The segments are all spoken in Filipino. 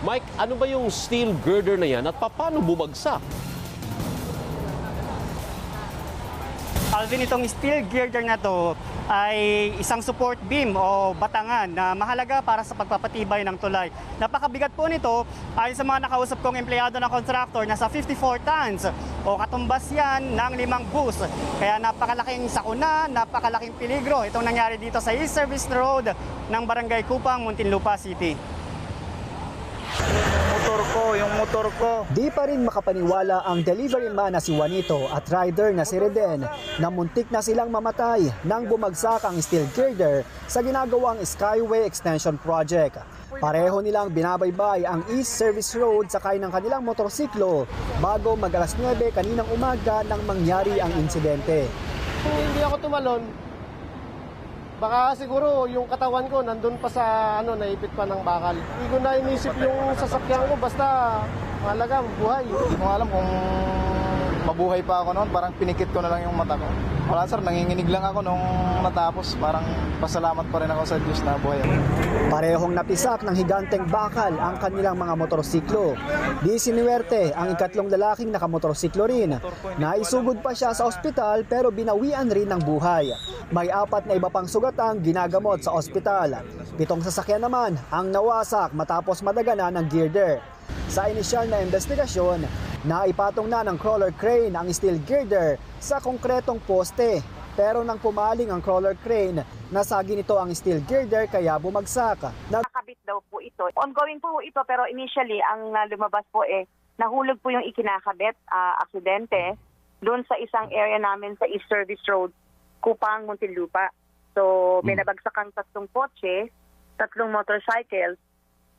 Mike, ano ba yung steel girder na yan at paano bumagsak? Alvin, itong steel girder na to ay isang support beam o batangan na mahalaga para sa pagpapatibay ng tulay. Napakabigat po nito ay sa mga nakausap kong empleyado ng contractor nasa 54 tons o katumbas yan ng limang bus. Kaya napakalaking sakuna, napakalaking peligro itong nangyari dito sa East Service Road ng Barangay Kupang, Muntinlupa City. Motor ko, yung motor ko. Di pa rin makapaniwala ang delivery man na si Juanito at rider na si Reden na muntik na silang mamatay nang bumagsak ang steel girder sa ginagawang Skyway Extension Project. Pareho nilang binabaybay ang East Service Road sakay ng kanilang motorsiklo bago mag alas 9 kaninang umaga nang mangyari ang insidente. Kung hindi ako tumalon, baka siguro yung katawan ko nandun pa sa ano, naipit pa ng bakal. Hindi ko na inisip yung sasakyan ko, basta mahalaga, buhay. Hindi ko alam kung mabuhay pa ako noon. Parang pinikit ko na lang yung mata ko. Wala sir, nanginginig lang ako nung natapos. Parang pasalamat pa rin ako sa Diyos na buhay. Parehong napisak ng higanteng bakal ang kanilang mga motorsiklo. Di siniwerte ang ikatlong lalaking nakamotorsiklo rin. Naisugod pa siya sa ospital pero binawian rin ng buhay. May apat na iba pang sugatang ginagamot sa ospital. Pitong sasakyan naman ang nawasak matapos madaganan ng girder. Sa inisyal na investigasyon, naipatong na ng crawler crane ang steel girder sa konkretong poste. Pero nang pumaling ang crawler crane, nasagi nito ang steel girder kaya bumagsak. Nakabit daw po ito. Ongoing po ito pero initially ang uh, lumabas po eh nahulog po yung ikinakabit ah, aksidente doon sa isang area namin sa East Service Road, Kupang, Muntinlupa. So may nabagsak tatlong kotse, tatlong motorcycles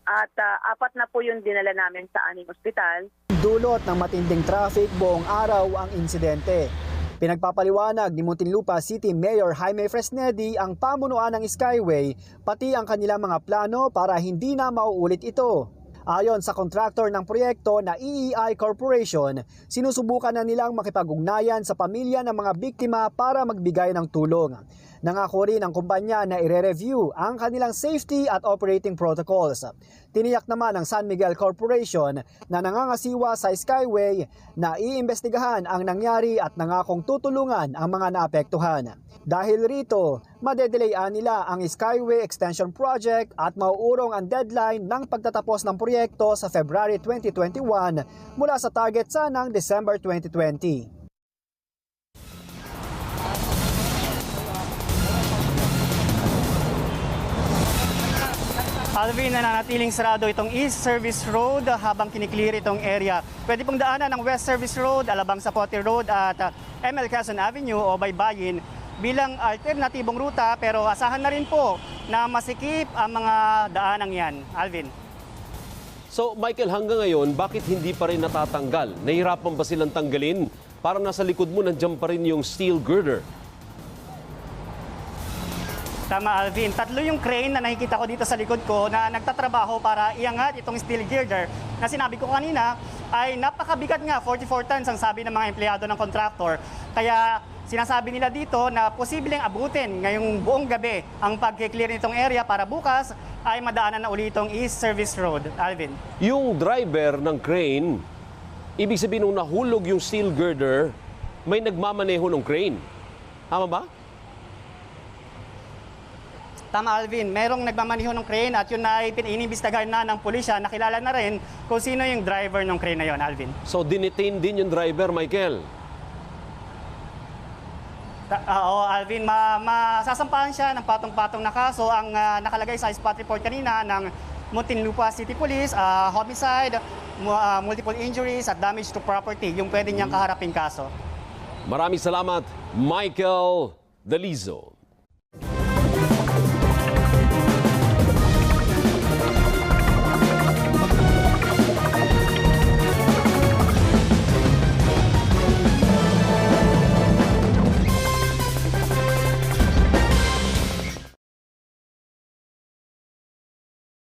at ah, apat na po yung dinala namin sa aning ospital. Dulot ng matinding traffic buong araw ang insidente. Pinagpapaliwanag ni Muntinlupa City Mayor Jaime Fresnedi ang pamunuan ng Skyway pati ang kanilang mga plano para hindi na mauulit ito. Ayon sa kontraktor ng proyekto na EEI Corporation, sinusubukan na nilang makipag-ugnayan sa pamilya ng mga biktima para magbigay ng tulong. Nangako rin ang kumpanya na ire-review ang kanilang safety at operating protocols. Tiniyak naman ng San Miguel Corporation na nangangasiwa sa Skyway na iimbestigahan ang nangyari at nangakong tutulungan ang mga naapektuhan. Dahil rito, madedelayan nila ang Skyway Extension Project at mauurong ang deadline ng pagtatapos ng proyekto sa February 2021 mula sa target sanang December 2020. Alvin, nananatiling sarado itong East Service Road habang kiniklear itong area. Pwede pong daanan ng West Service Road, Alabang Sapote Road at uh, ML Quezon Avenue o Baybayin bilang alternatibong ruta pero asahan na rin po na masikip ang mga daanang yan. Alvin. So Michael, hanggang ngayon, bakit hindi pa rin natatanggal? Nahirapan ba silang tanggalin? Para nasa likod mo, nandiyan pa rin yung steel girder. Tama Alvin, tatlo yung crane na nakikita ko dito sa likod ko na nagtatrabaho para iangat itong steel girder na sinabi ko kanina ay napakabigat nga, 44 tons ang sabi ng mga empleyado ng contractor. Kaya sinasabi nila dito na posibleng abutin ngayong buong gabi ang pag-clear nitong area para bukas ay madaanan na ulit itong East Service Road. Alvin. Yung driver ng crane, ibig sabihin nung nahulog yung steel girder, may nagmamaneho ng crane. Tama ba? Tama Alvin, merong nagmamaniho ng crane at yun ay inibistagan na ng pulisya. Nakilala na rin kung sino yung driver ng crane na yon, Alvin. So dinetain din yung driver, Michael. Ah, Oo, Alvin, ma masasampahan siya ng patong-patong na kaso ang ah, nakalagay sa spot report kanina ng Muntinlupa City Police, ah, homicide, ah, multiple injuries at damage to property, yung pwede niyang kaharapin kaso. Maraming salamat, Michael Dalizo.